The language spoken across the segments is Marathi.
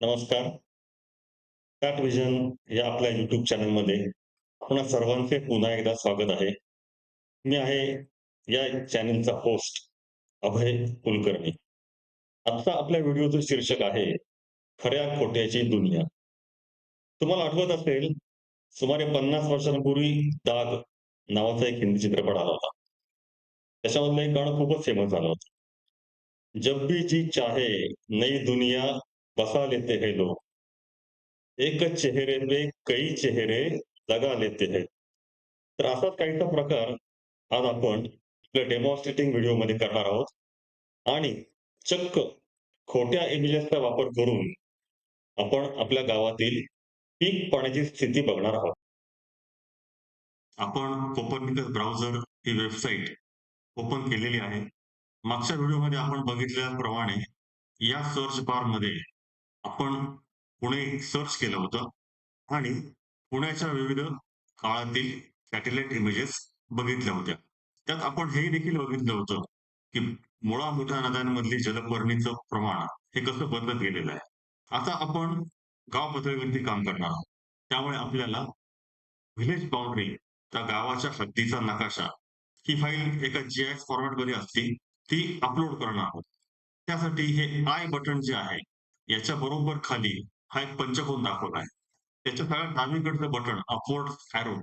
नमस्कार. टॅक विजन या आपल्या युट्यूब चॅनलमध्ये आपणा सर्वांचे पुन्हा एकदा स्वागत आहे. मी आहे या चॅनलचा होस्ट अभय कुलकर्णी. आजचा आपल्या व्हिडिओचं शीर्षक आहे खऱ्या-खोट्याची दुनिया. तुम्हाला आठवत असेल सुमारे 50 वर्षांपूर्वी दाग नावाचा एक हिंदी चित्रपट आला होता. त्याच्यामधलं एक गाणं खूपच फेमस झालं होतं. जब भी जी चाहे नई दुनिया बसा लेते हैं लोग. एक चेहरे में कई चेहरे लगा लेते हैं. तर असाच काहीसा प्रकार आज आपण आपल्या डेमॉन्स्ट्रेटिंग व्हिडिओमध्ये करणार आहोत. आणि चक्क खोट्या इमेजेसचा वापर करून आपण आपल्या गावातील पीक पाण्याची स्थिती बघणार आहोत. आपण कोपरनिकस ब्राउझर ही वेबसाईट ओपन केलेली आहे. मागच्या व्हिडिओमध्ये आपण बघितल्याप्रमाणे या सर्च बारमध्ये आपण पुणे सर्च केलं होतं आणि पुण्याच्या विविध काळातील सॅटेलाईट इमेजेस बघितल्या होत्या. त्यात आपण हे देखील बघितलं होतं, की मुळा मोठ्या नद्यांमधली जलपर्णीचं प्रमाण हे कसं बदलत गेलेलं आहे. आता आपण गाव पातळीवरती काम करणार आहोत. त्यामुळे आपल्याला व्हिलेज बाउंड्री त्या गावाच्या हद्दीचा नकाशा ही फाईल एका जी-आय-एफ फॉर्मॅटमध्ये असते, ती अपलोड करणार आहोत. त्यासाठी हे आय बटन जे आहे, याच्या बरोबर खाली हा एक पंचकोन दाखवला आहे. त्याच्या सगळ्यात डावीकडचं बटन अपवर्ड फॅरो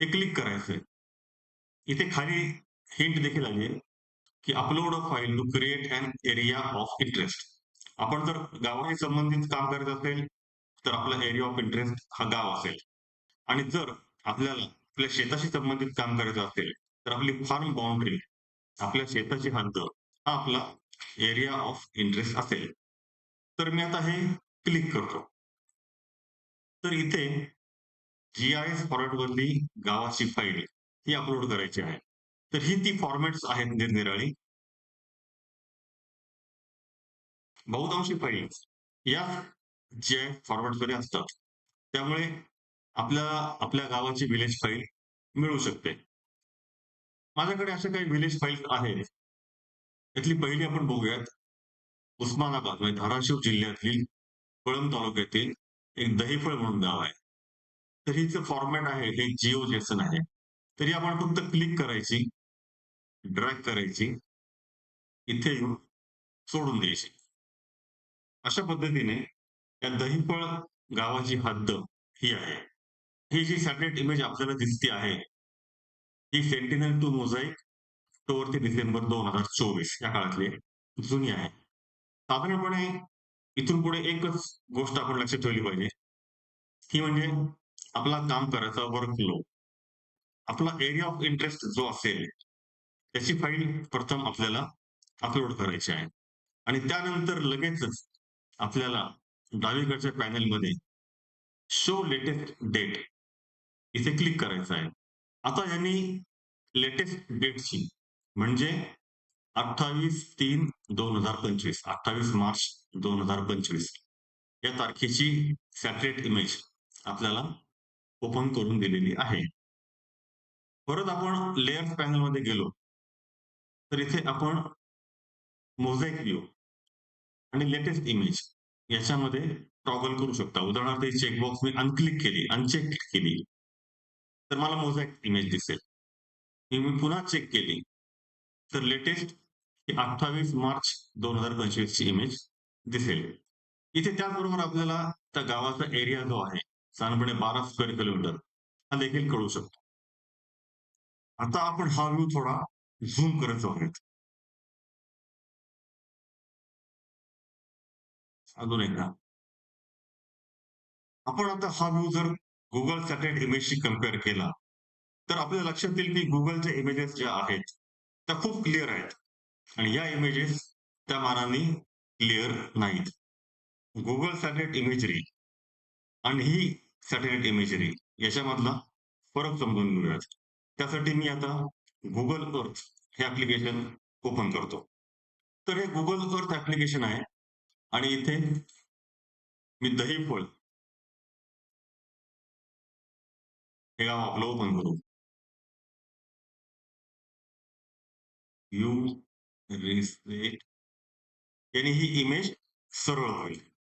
हे क्लिक करायचंय. इथे खाली हिंट देखील आली आहे, की upload a file to create an area of interest. आपण जर गावाशी संबंधित काम करत असेल, तर आपला एरिया ऑफ इंटरेस्ट हा गाव असेल. आणि जर आपल्याला आपल्या शेताशी संबंधित काम करायचं असेल, तर आपली फार्म बाउंड्री आपल्या शेताची हद्द हा आपला एरिया ऑफ इंटरेस्ट असेल. तर मी आता हे क्लिक करतो. तर इथे जी आय एस फॉरवर्डवरली गावाची फाईल ही अपलोड करायची आहे. तर ही ती फॉर्मॅट्स आहेत निरनिराळी. बहुतांशी फाईल या जी-आय-एफ असतात. त्यामुळे आपल्या आपल्या गावाची व्हिलेज फाईल मिळू शकते. माझ्याकडे अशा काही विलेज फाईल्स आहेत. त्यातली पहिली आपण बघूयात. उस्मानाबाद म्हणजे धाराशिव जिल्ह्यातील कळंब तालुक्यातील एक दहीफळ म्हणून गाव आहे. तर हिचं फॉर्मॅट आहे हे जिओ जेसन आहे. तरी आपण फक्त क्लिक करायची, ड्रॅग करायची, इथे येऊन सोडून द्यायची. अशा पद्धतीने या दहीफळ गावाची हद्द ही आहे. ही जी सॅटेलाइट इमेज आपल्याला दिसते आहे, ही सेंटिनल टू मोझाईक ऑक्टोबर ते डिसेंबर 2024 या काळातली जुनी आहे. साधारणपणे इथून पुढे एकच गोष्ट आपण लक्षात ठेवली पाहिजे. ती म्हणजे आपला काम करायचा वर्कफ्लो. आपला एरिया ऑफ इंटरेस्ट जो असेल, त्याची फाईल प्रथम आपल्याला अपलोड करायची आहे. आणि त्यानंतर लगेचच आपल्याला डावीकडच्या पॅनेलमध्ये शो लेटेस्ट डेट इथे क्लिक करायचं आहे. आता यांनी लेटेस्ट डेटची म्हणजे 28/3/2025 28 मार्च 2025 या तारखेची सॅटेलाईट इमेज आपल्याला ओपन करून दिलेली आहे. परत आपण लेअफ पॅनलमध्ये गेलो, तर इथे आपण मोझॅइक व्ह्यू आणि लेटेस्ट इमेज याच्यामध्ये टॉगल करू शकता. उदाहरणार्थ चेकबॉक्स मी अनक्लिक केली, अनचेक केली, तर मला मोझॅइक इमेज दिसेल. मी पुन्हा चेक केली, तर लेटेस्ट अठ्ठावीस मार्च दोन हजार पंचवीस ची इमेज दिसेल. इथे त्याचबरोबर आपल्याला त्या गावाचा एरिया जो आहे, साधारणपणे 12 स्क्वेअर किलोमीटर हा देखील कळू शकतो. आता आपण हा व्ह्यू थोडा झूम करत आहोत अजून एकदा. आपण आता हा व्ह्यू जर गुगल सॅटेलाइट इमेजशी कंपेअर केला, तर आपल्या लक्षात येईल की गुगलच्या इमेजेस ज्या आहेत, त्या खूप क्लिअर आहेत. आणि या इमेजेस त्या मानाने क्लिअर नाहीत. गुगल सॅटेलाइट इमेजरी आणि ही सॅटेलाइट इमेजरी याच्यामधला फरक समजून घेऊयात. त्यासाठी मी आता गुगल अर्थ हे ऍप्लिकेशन ओपन करतो. तर हे गुगल अर्थ ऍप्लिकेशन आहे आणि इथे मी दही फळ हे गाव आपलं ओपन करू. व्ह्यू रिसेट याने ही इमेज सरळ होईल.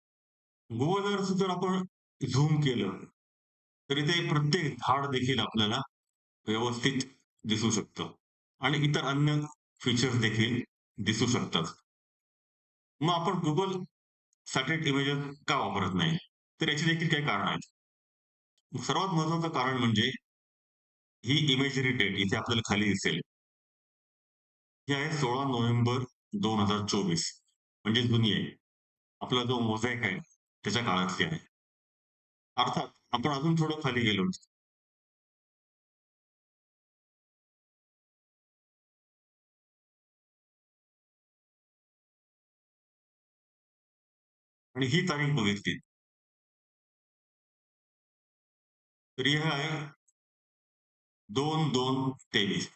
Google जर आपण झूम केलं, तर इथे प्रत्येक झाड देखील आपल्याला व्यवस्थित दिसू शकतं आणि इतर अन्य फीचर्स देखील दिसू शकतात. मग आपण गुगल सॅटेलाइट इमेजेस का वापरत नाही? तर याची देखील काही कारण आहेत. सर्वात महत्वाचं कारण म्हणजे ही इमेजरी डेट इथे आपल्याला खाली दिसेल. हे आहे 16 नोव्हेंबर 2024 म्हणजे जुनी आहे. आपला जो मोझॅक आहे, त्याच्या काळातली आहे. अर्थात आपण अजून थोडं खाली गेलो आणि ही तारीख बघितली. तर हे आहे 2-2-23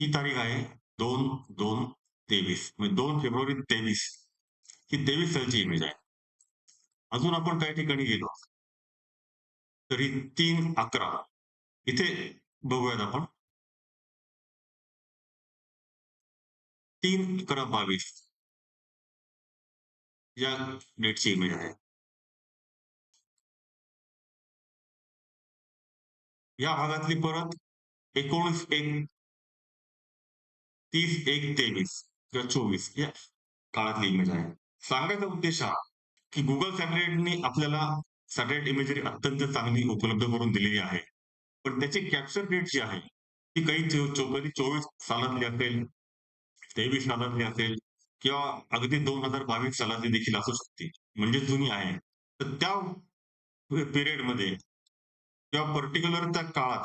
ही तारीख आहे 2-2-23 म्हणजे दोन फेब्रुवारी 23 ही 23 सालची इमेज आहे. अजून आपण काही ठिकाणी गेलो. तरी तीन अकरा इथे बघूयात आपण. 3-11-22 या डेटची इमेज आहे. या भागातली परत एकोणीस एक तीस एक तेवीस किंवा 24 या काळातली इमेज आहे. सांगायचा उद्देश हा, की गुगल सॅटेलाईटनी आपल्याला सॅटेलाइट इमेजरी अत्यंत चांगली उपलब्ध करून दिलेली आहे. पण त्याची कॅप्चर डेट जी आहे, ती काही चो चोवीस कधी 24 सालातली असेल, 23 सालातली असेल किंवा अगदी 2022 सालातली देखील असू शकते. म्हणजे जुनी आहे. तर त्या पिरियडमध्ये किंवा पर्टिक्युलर त्या काळात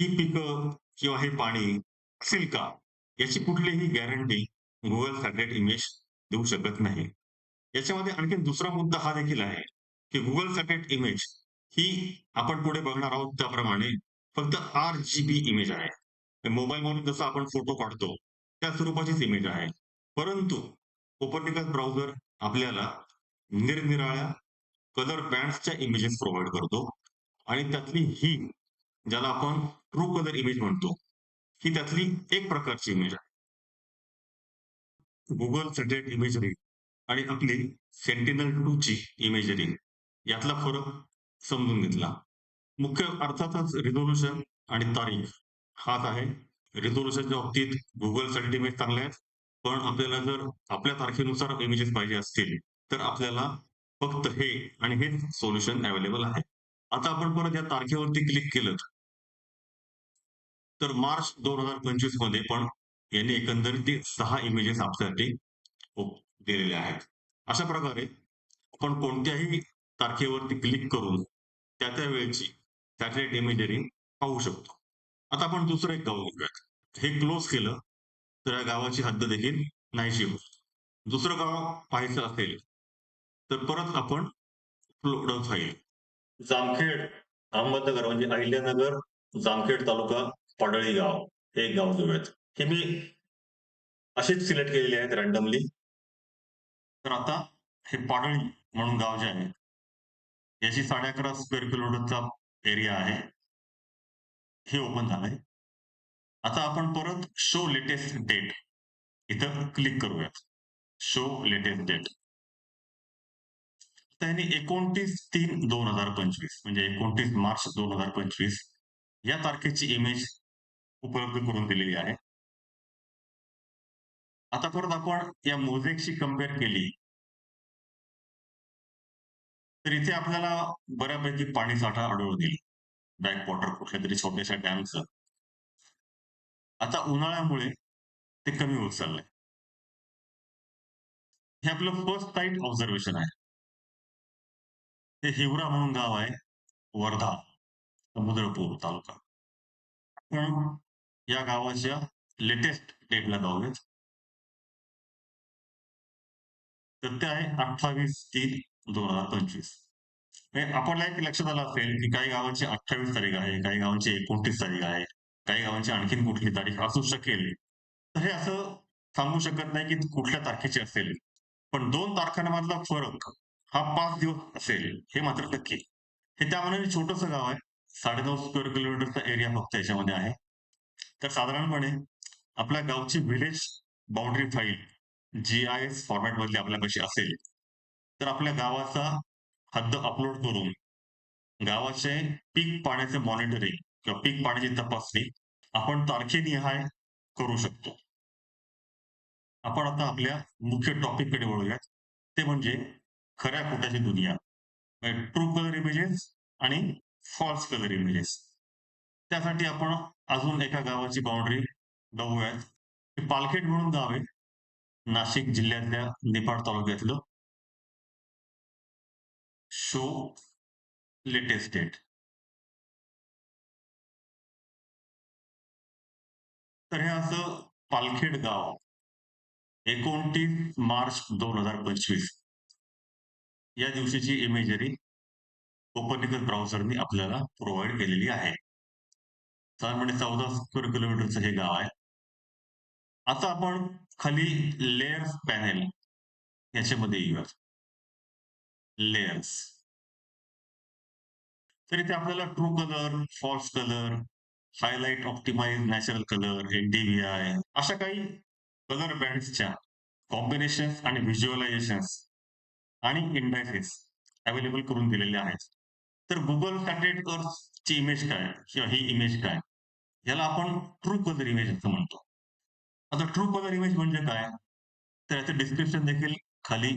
ही पिकं किंवा हे पाणी असेल का? याची कुठलीही गॅरंटी गुगल सॅटेलाईट इमेज देऊ शकत नाही. याच्यामध्ये आणखी दुसरा मुद्दा हा देखील आहे, की गुगल सॅटेलाइट इमेज ही आपण पुढे बघणार आहोत त्याप्रमाणे फक्त आर-जी-बी इमेज आहे. मोबाईलवरून जसं आपण फोटो काढतो, त्या स्वरूपाचीच इमेज आहे. परंतु ओपनिकल ब्राउझर आपल्याला निरनिराळ्या कलर बँड्सच्या इमेजेस प्रोव्हाइड करतो आणि त्यातली ही ज्याला आपण ट्रू कलर इमेज म्हणतो, ही त्यातली एक प्रकारची इमेज आहे. गुगल सॅटेलाईट इमेजरी आणि आपली सेंटिनल टू ची इमेजरी यातला फरक समजून घेतला. मुख्य अर्थातच रिझोल्युशन आणि तारीख हाच आहे. रिझोल्युशनच्या बाबतीत गुगल सॅटेलाईट इमेज चांगले आहेत. पण आपल्याला जर आपल्या तारखेनुसार इमेजेस पाहिजे असतील, तर आपल्याला फक्त हे आणि हेच सोल्युशन अवेलेबल आहे. आता आपण परत या तारखेवरती क्लिक केलं तर मार्च 2025 मध्ये पण यांनी एकंदरीत सहा इमेजेस आपल्यासाठी दिलेले आहेत. अशा प्रकारे आपण कोणत्याही तारखेवरती क्लिक करून त्या-त्या वेळेची सॅटेलाइट इमेजरी पाहू शकतो. आता आपण दुसरं एक गाव बघूयात. हे क्लोज केलं, तर या गावाची हद्द देखील नाहीशी होत दुसरं गाव पाहायचं असेल, तर परत आपण फाईल. जामखेड, अहमदनगर म्हणजे अहिल्यानगर, जामखेड तालुका, पडळी गाव हे एक गाव जोडूयात हे मी असेच सिलेक्ट केलेले आहेत रँडमली. तर आता हे पाडळी म्हणून गाव जे आहे, याची 11.5 स्क्वेअर किलोमीटरचा एरिया आहे. हे ओपन झालंय. आता आपण परत शो लेटेस्ट डेट इथं क्लिक करूयात. Show latest date. तर ह्यांनी 29-3-2025 म्हणजे 29 मार्च 2025 या तारखेची इमेज उपलब्ध करून दिलेली आहे. आता परत आपण या मोझेकशी कंपेअर केली तर इथे आपल्याला बऱ्यापैकी पाणी साठा आढळून येईल. बॅकवॉटर कुठल्यातरी छोट्याशा डॅमचं. आता उन्हाळ्यामुळे ते कमी होत चाललंय. हे आपलं फर्स्ट टाईट ऑब्झर्वेशन आहे. हे हिवरा म्हणून गाव आहे. वर्धा, समुद्रपूर तालुका. पण या गावाच्या लेटेस्ट डेटला जाऊयात. तर ते आहे 28-3-2025. आपल्याला एक लक्षात आलं असेल, की काही गावांची 28 तारीख आहे, काही गावांची 29 तारीख आहे, काही गावांची आणखीन कुठली तारीख असू शकेल. तर हे असं सांगू शकत नाही, की कुठल्या तारखेची असेल. पण दोन तारखांमधला फरक हा पाच दिवस असेल, हे मात्र नक्की. हे त्यामानाने छोटस गाव आहे. 9.5 स्क्वेअर किलोमीटरचा एरिया फक्त याच्यामध्ये आहे. तर साधारणपणे आपल्या गावची village boundary file G I S फॉर्मॅटमधली आपल्यापाशी असेल तर आपल्या गावाचा हद्द अपलोड करून गावाचे पीक पाण्याचे मॉनिटरिंग किंवा पीक पाण्याची तपासणी आपण तारखेनिहाय करू शकतो. आपण आता आपल्या मुख्य टॉपिककडे वळूयात. ते म्हणजे खऱ्या खोट्याची दुनिया ट्रू कलर इमेजेस आणि फॉल्स कलर इमेजेस त्यासाठी आपण अजून एका गावाची बाउंड्री बघूयात हे पालखेड म्हणून गाव आहे. नाशिक जिल्ह्यातल्या निफाड तालुक्यातलं. शो लेटेस्ट डेट तर हे असं पालखेड गाव. एकोणतीस मार्च दोन हजार पंचवीस. या दिवशीची इमेजरी ओपनिकल ब्राउझरनी आपल्याला प्रोव्हाइड केलेली आहे. साधारणपणे म्हणजे चौदा स्क्वेअर किलोमीटरचं हे गाव आहे. आता आपण खाली लेअर्स पॅनेल याच्यामध्ये येऊयात. लेयर्स तर इथे आपल्याला true colour false colour highlight optimise natural colour NDVI अशा काही कलर बँड्सच्या कॉम्बिनेशन आणि व्हिज्युअलायझेशन आणि इंडायसेस अवेलेबल करून दिलेले आहेत. तर गुगल सॅटेलाइट ची इमेज काय? किंवा ही इमेज काय? याला आपण ट्रू कलर इमेज असं म्हणतो. आता ट्रू कलर इमेज म्हणजे काय? तर याचं डिस्क्रिप्शन देखील खाली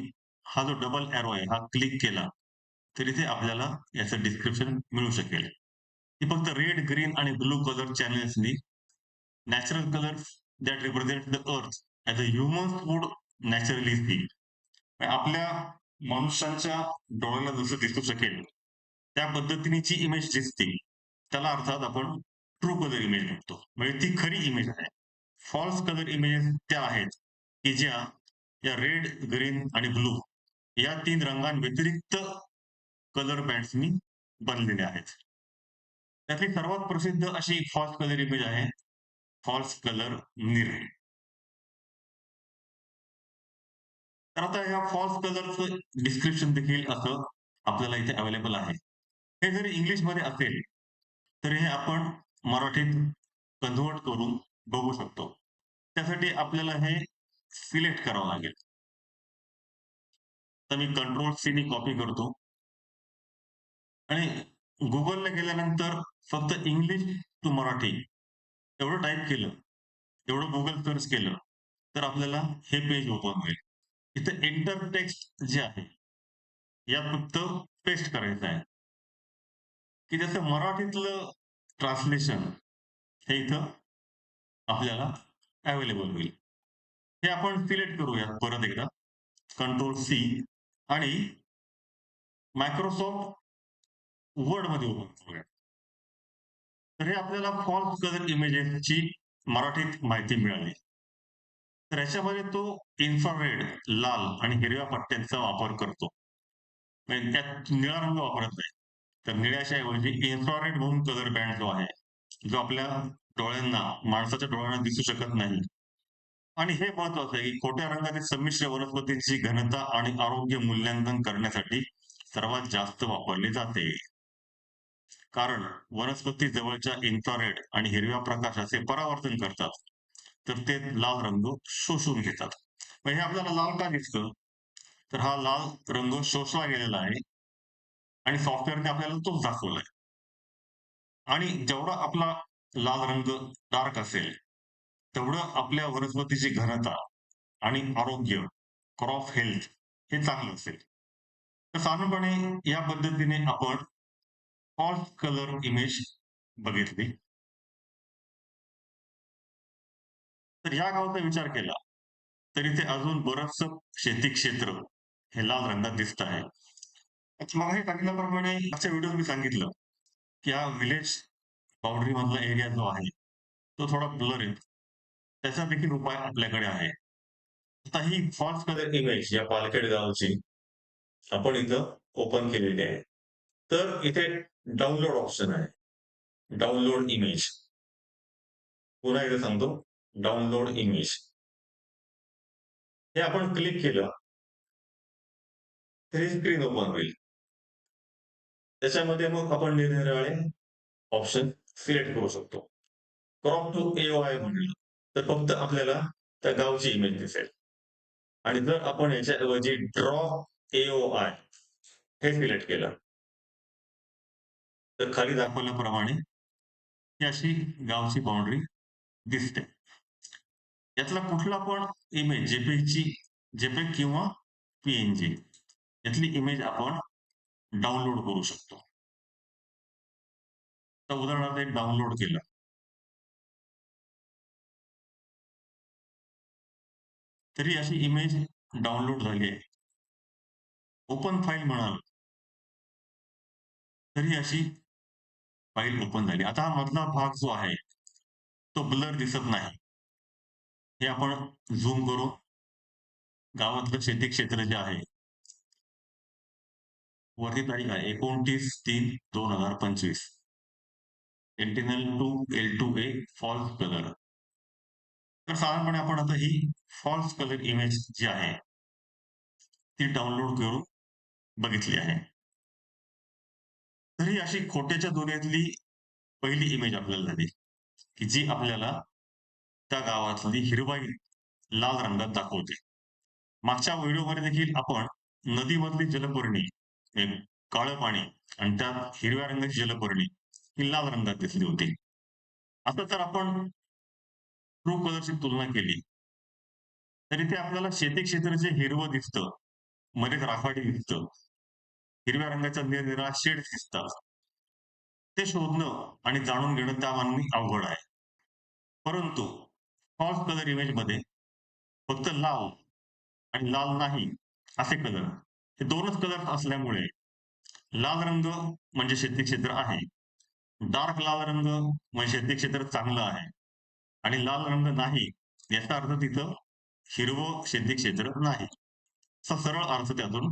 हा जो डबल एरो आहे हा क्लिक केला तर इथे आपल्याला याचं डिस्क्रिप्शन मिळू शकेल. ही फक्त रेड ग्रीन आणि blue colour चॅनल्सनी natural colour that represent the earth as a human would naturally see आपल्या मनुष्यांच्या डोळ्याला जसं दिसू शकेल त्या पद्धतीने जी इमेज दिसते, त्याला अर्थात आपण ट्रू कलर इमेज म्हणतो. म्हणजे ती खरी इमेज आहे. फॉल्स कलर इमेजेस त्या आहेत की ज्या, या रेड ग्रीन आणि ब्लू या तीन रंगांव्यतिरिक्त कलर बँड्सनी बनलेल्या आहेत. त्यातली सर्वात प्रसिद्ध अशी फॉल्स कलर इमेज आहे फॉल्स कलर निर तर आता या फॉल्स कलरचं डिस्क्रिप्शन देखील असं आपल्याला इथे अवेलेबल आहे. हे जरी इंग्लिशमध्ये असेल तरी हे आपण मराठीत कन्व्हर्ट करून बघू शकतो. त्यासाठी आपल्याला हे सिलेक्ट करावं लागेल. तर मी कंट्रोल सीनी कॉपी करतो. आणि गुगलला गेल्यानंतर फक्त इंग्लिश टू मराठी एवढं टाईप केलं एवढं गुगल सर्च केलं तर आपल्याला हे पेज ओपन होईल. इथं इंटर टेक्स्ट जे आहे या फक्त पेस्ट करायचं आहे. की त्याचं मराठीतलं ट्रान्सलेशन हे इथं आपल्याला अवेलेबल होईल. हे आपण सिलेक्ट करूया परत एकदा. कंट्रोल सी आणि मायक्रोसॉफ्ट वर्डमध्ये ओपन करूया तर हे आपल्याला फॉल्स कलर इमेजेसची मराठीत माहिती मिळाली. तर याच्यामध्ये तो इन्फ्रारेड लाल आणि हिरव्या पट्ट्यांचा वापर करतो. म्हणजे त्यात निळा रंग वापरत नाही. तर निळ्याच्या ऐवजी इन्फ्रारेड म्हणून कलर बँड जो आहे जो आपल्या डोळ्यांना माणसाच्या डोळ्यांना दिसू शकत नाही. आणि हे महत्वाचं आहे की खोट्या रंगातील संमिश्र वनस्पतींची घनता आणि आरोग्य मूल्यांकन करण्यासाठी सर्वात जास्त वापरले जाते. कारण वनस्पती जवळच्या इन्फ्रारेड आणि हिरव्या प्रकाशाचे परावर्तन करतात. तर ते लाल रंग शोषून घेतात. हे आपल्याला लाल का दिसतं? तर हा लाल रंग शोषला गेलेला आहे. आणि सॉफ्टवेअरने आपल्याला तोच दाखवलाय. आणि जेवढा आपला लाल रंग डार्क असेल तेवढं आपल्या वनस्पतीची घनता आणि आरोग्य क्रॉप हेल्थ हे चांगलं असेल. तर साधारणपणे या पद्धतीने आपण ऑल कलर इमेज बघितली. तर या गावाचा विचार केला तर इथे अजून बरंच शेती क्षेत्र हे लाल रंगात दिसत आहे. मागे सांगितल्याप्रमाणे मागच्या व्हिडिओ मी सांगितलं की हा विलेज बाउंड्री मधला एरिया जो आहे तो थोडा ब्लर आहे. त्याचा देखील उपाय आपल्याकडे आहे. आता ही फॉल्स कलर इमेज या पालखेड गावची आपण इथं ओपन केलेली आहे. तर इथे डाउनलोड ऑप्शन आहे. डाउनलोड इमेज पुन्हा एकदा सांगतो. डाउनलोड इमेज हे आपण क्लिक केलं. तरी स्क्रीन ओपन होईल. त्याच्यामध्ये मग आपण निरनिराळे ऑप्शन सिलेक्ट करू शकतो. क्रॉप टू ए आय म्हणलं तर फक्त आपल्याला त्या गावची इमेज दिसेल. आणि जर आपण याच्याऐवजी ड्रॉ एओआय हे सिलेक्ट केलं तर खाली दाखवल्याप्रमाणे ही अशी गावची बाउंड्री दिसते. यातला कुठला पण इमेज जेपीची जेपेग किंवा पीएनजी यातली इमेज आपण डाउनलोड करू शकतो. तर उदाहरणार्थ एक डाउनलोड केलं. तरी अशी इमेज डाउनलोड झाली आहे. ओपन फाईल म्हणाल. तरी अशी फाईल ओपन झाली. आता हा मधला भाग जो आहे तो ब्लर दिसत नाही. हे आपण झूम करू गावातलं शेती क्षेत्र जे आहे वरती तारीख आहे एकोणतीस तीन दोन हजार पंचवीस. Sentinel two L two A false colour तर साधारणपणे आपण आता ही फॉल्स कलर इमेज जी आहे ती डाउनलोड करून बघितली आहे. तरी अशी खोट्याच्या दुनियातली पहिली इमेज आपल्याला झाली की जी आपल्याला त्या गावातली हिरवाई लाल रंगात दाखवते. मागच्या व्हिडिओमध्ये देखील आपण नदीमधली जलपर्णी काळं पाणी आणि त्यात हिरव्या रंगाची जलपर्णी ही लाल रंगात दिसली होती. आता जर आपण ट्रू कलरची तुलना केली तरी ते आपल्याला शेती क्षेत्र जे हिरवं दिसतं मध्येच राखाडी दिसतं हिरव्या रंगाच्या निरनिरा शेड दिसतात ते शोधणं आणि जाणून घेणं त्या मानवी अवघड आहे. परंतु फॉल्स कलर इमेजमध्ये फक्त लाल आणि लाल नाही असे कलर हे दोनच कलर असल्यामुळे लाल रंग म्हणजे शेती क्षेत्र आहे. डार्क लाल रंग म्हणजे शेती क्षेत्र चांगलं आहे. आणि लाल रंग नाही याचा अर्थ तिथं हिरवं शेती क्षेत्र नाही. असा सरळ अर्थ त्यातून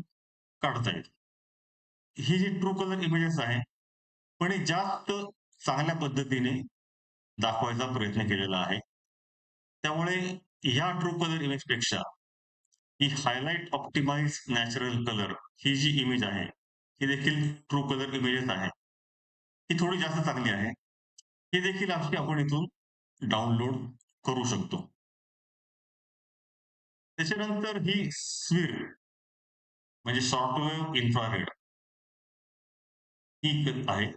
काढता येतो. ही जी ट्रू कलर इमेजेस आहे पण हे जास्त चांगल्या पद्धतीने दाखवायचा प्रयत्न केलेला आहे. त्यामुळे ह्या ट्रू कलर इमेजपेक्षा ही हायलाइट ऑप्टिमाइज नॅचरल कलर ही जी इमेज आहे. ही देखील ट्रू कलर इमेजेस आहे. ही थोडी जास्त चांगली आहे. ही देखील अशी आपण इथून डाउनलोड करू शकतो. त्याच्यानंतर ही स्वीर म्हणजे शॉर्टवेव्ह इन्फ्रारेड ही आहे.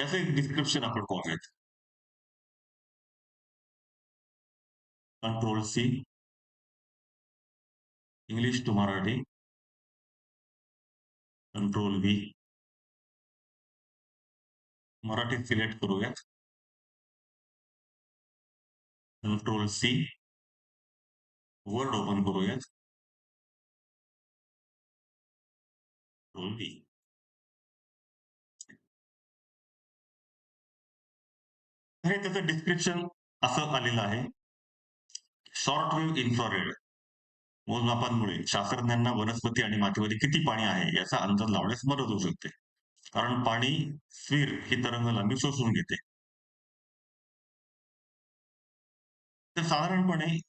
याचं एक डिस्क्रिप्शन आपण पाहूयात. Control C English to Marathi control V मराठीत सिलेक्ट करूयात कंट्रोल सी वर्ड ओपन करूयात कंट्रोल व्ही हे त्याचं डिस्क्रिप्शन असं आलेलं आहे. शॉर्ट वेव्ह इन्फ्रारेड मोजमापांमुळे शास्त्रज्ञांना वनस्पती आणि मातीमध्ये किती पाणी आहे याचा अंदाज लावण्यास मदत होऊ शकते. कारण पाणी स्वीर ही तरंग लांबी शोषून घेते. तर साधारणपणे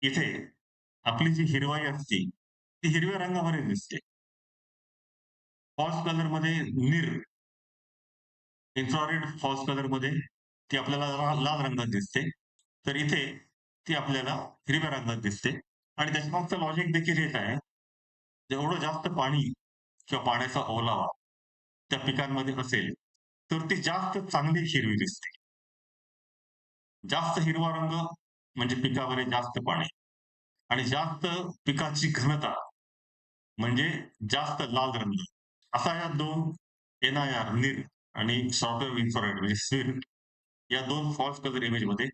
इथे आपली जी हिरवाई असते ती हिरव्या रंगामध्ये दिसते. फॉल्स कलरमध्ये निर. इन्फ्रारेड फॉल्स कलरमध्ये ती आपल्याला लाल रंगात दिसते. तर इथे ती आपल्याला हिरव्या रंगात दिसते. आणि त्याच्यामागचं लॉजिक देखील हेच आहे. जेवढं जास्त पाणी किंवा पाण्याचा ओलावा त्या पिकांमध्ये असेल तर ती जास्त चांगली हिरवी दिसते. जास्त हिरवा रंग म्हणजे पिकामध्ये जास्त पाणी. आणि जास्त पिकाची घनता म्हणजे जास्त लाल रंग. असा या दोन एन आय आर निर आणि सॉफ्टवेअर इन्फ्रारेड म्हणजे स्विर या दोन फॉल्स कलर इमेजमध्ये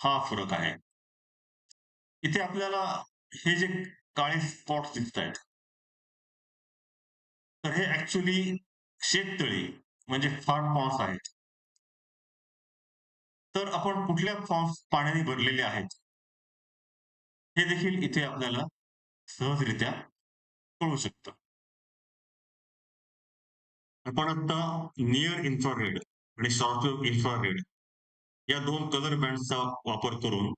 हा फरक आहे. इथे आपल्याला हे जे काळे स्पॉट्स दिसत आहेत तर हे ऍक्च्युली शेततळी म्हणजे फार्म पॉन्स आहेत. तर आपण कुठल्या फॉर्म्स पाण्याने भरलेले आहेत हे देखील इथे आपल्याला सहजरित्या कळू शकतं. आपण आता नियर इन्फ्रारेड आणि शॉर्ट इन्फ्रारेड या दोन कलर बँडचा वापर करून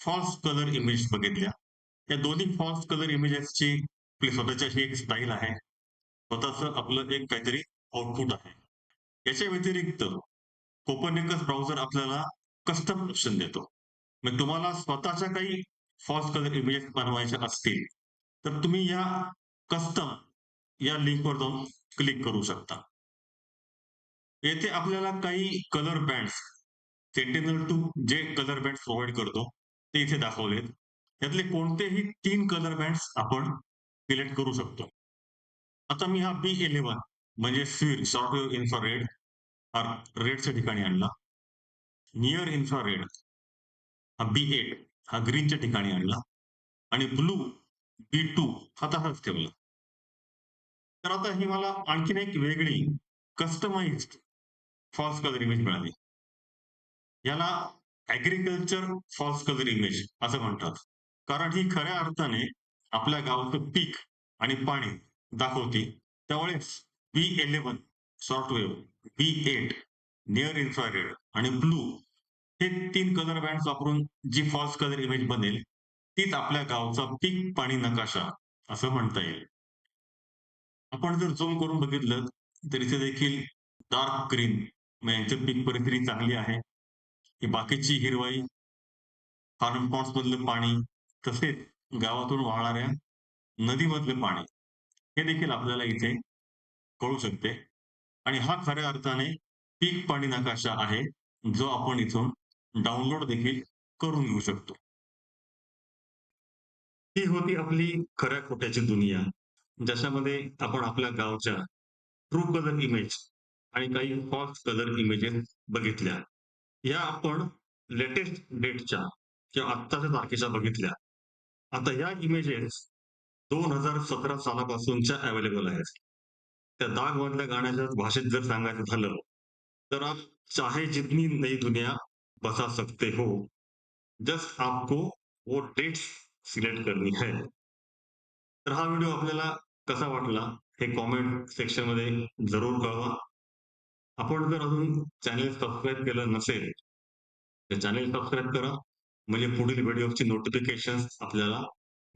फॉल्स कलर इमेज बघितल्या. या दोन्ही फॉल्स कलर इमेजेसची आपली स्वतःची अशी एक स्टाईल आहे. स्वतःच आपलं एक काहीतरी आउटपुट आहे. याच्या व्यतिरिक्त कोपरनिकस ब्राउझर आपल्याला कस्टम ऑप्शन देतो. मग तुम्हाला स्वतःच्या काही फॉल्स कलर इमेजेस बनवायचे असतील तर तुम्ही या कस्टम या लिंकवर जाऊन क्लिक करू शकता. येथे आपल्याला काही कलर बँड्स सेंटिनल टू जे कलर बँड प्रोव्हाइड करतो ते इथे दाखवलेत. यातले कोणतेही तीन कलर बँड्स आपण सिलेक्ट करू शकतो. आता मी हा बी इलेव्हन म्हणजे स्वीर शॉर्ट इन्फ्रारेड हा रेडच्या ठिकाणी आणला. नियर इन्फ्रारेड हा बी एट हा ग्रीनच्या ठिकाणी आणला. आणि ब्लू बी टू हा तसाच ठेवला. तर आता ही मला आणखीन एक वेगळी कस्टमाइज फॉल्स कलर इमेज मिळाली. याला ऍग्रिकल्चर फॉल्स कलर इमेज असं म्हणतात. कारण ही खऱ्या अर्थाने आपल्या गावाचं पीक आणि पाणी दाखवते. त्यावेळेस B eleven software B eight near infrared आणि ब्लू हे तीन कलर बँड वापरून जी फॉल्स कलर इमेज बनेल तीच आपल्या गावचा पीक पाणी नकाशा असं म्हणता येईल. आपण जर झूम करून बघितलं तर इथे देखील डार्क ग्रीन यांचे पीक परिस्थिती चांगली आहे. ही बाकीची हिरवाई फार्म पॉट्स मधलं पाणी तसेच गावातून वाहणाऱ्या नदीमधलं पाणी हे देखील आपल्याला इथे कळू शकते. आणि हा खऱ्या अर्थाने पीक पाणी नकाशा आहे जो आपण इथून डाउनलोड देखील करून घेऊ शकतो. ही होती आपली खऱ्या खोट्याची दुनिया ज्याच्यामध्ये आपण आपल्या गावच्या ट्रू कलर इमेज आणि काही फॉल्स कलर इमेजेस बघितल्या. या आपण लेटेस्ट डेटच्या किंवा आत्ताच्या तारखेच्या बघितल्या. आता या इमेजेस दोन हजार सतरा सालापासूनच्या अवेलेबल आहेत. त्या दाग मधल्या गाण्याच्या भाषेत जर सांगायचं झालं तर आप चाहे जितनी नई दुनिया बसा सकते हो जस्ट आपको वो डेट्स सिलेक्ट करनी है. तर हा व्हिडिओ आपल्याला कसा वाटला हे कॉमेंट सेक्शनमध्ये जरूर कळवा. आपण जर अजून चॅनेल सबस्क्राईब केलं नसेल तर चॅनेल सबस्क्राईब करा. म्हणजे पुढील व्हिडिओची नोटिफिकेशन आपल्याला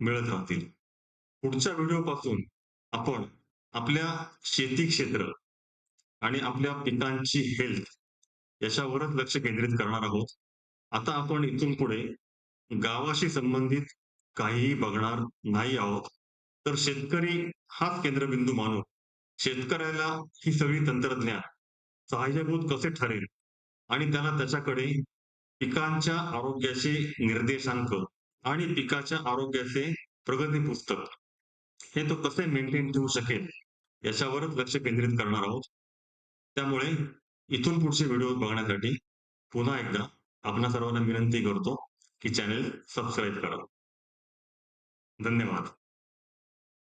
मिळत राहतील. पुढच्या व्हिडिओ पासून आपण आपल्या शेती क्षेत्र आणि आपल्या पिकांची हेल्थ याच्यावरच लक्ष केंद्रित करणार आहोत. आता आपण इथून पुढे गावाशी संबंधित काहीही बघणार नाही आहोत. तर शेतकरी हाच केंद्रबिंदू मानून शेतकऱ्याला ही सगळी तंत्रज्ञान सहाय्यभूत कसे ठरेल? आणि त्याला त्याच्याकडे पिकांच्या आरोग्याचे निर्देशांक आणि पिकाच्या आरोग्याचे प्रगती पुस्तक हे तो कसे मेंटेन ठेवू शकेल याच्यावरच लक्ष केंद्रित करणार आहोत. त्यामुळे इथून पुढचे व्हिडिओ बघण्यासाठी पुन्हा एकदा आपणा सर्वांना विनंती करतो की चॅनेल सबस्क्राईब करा. धन्यवाद.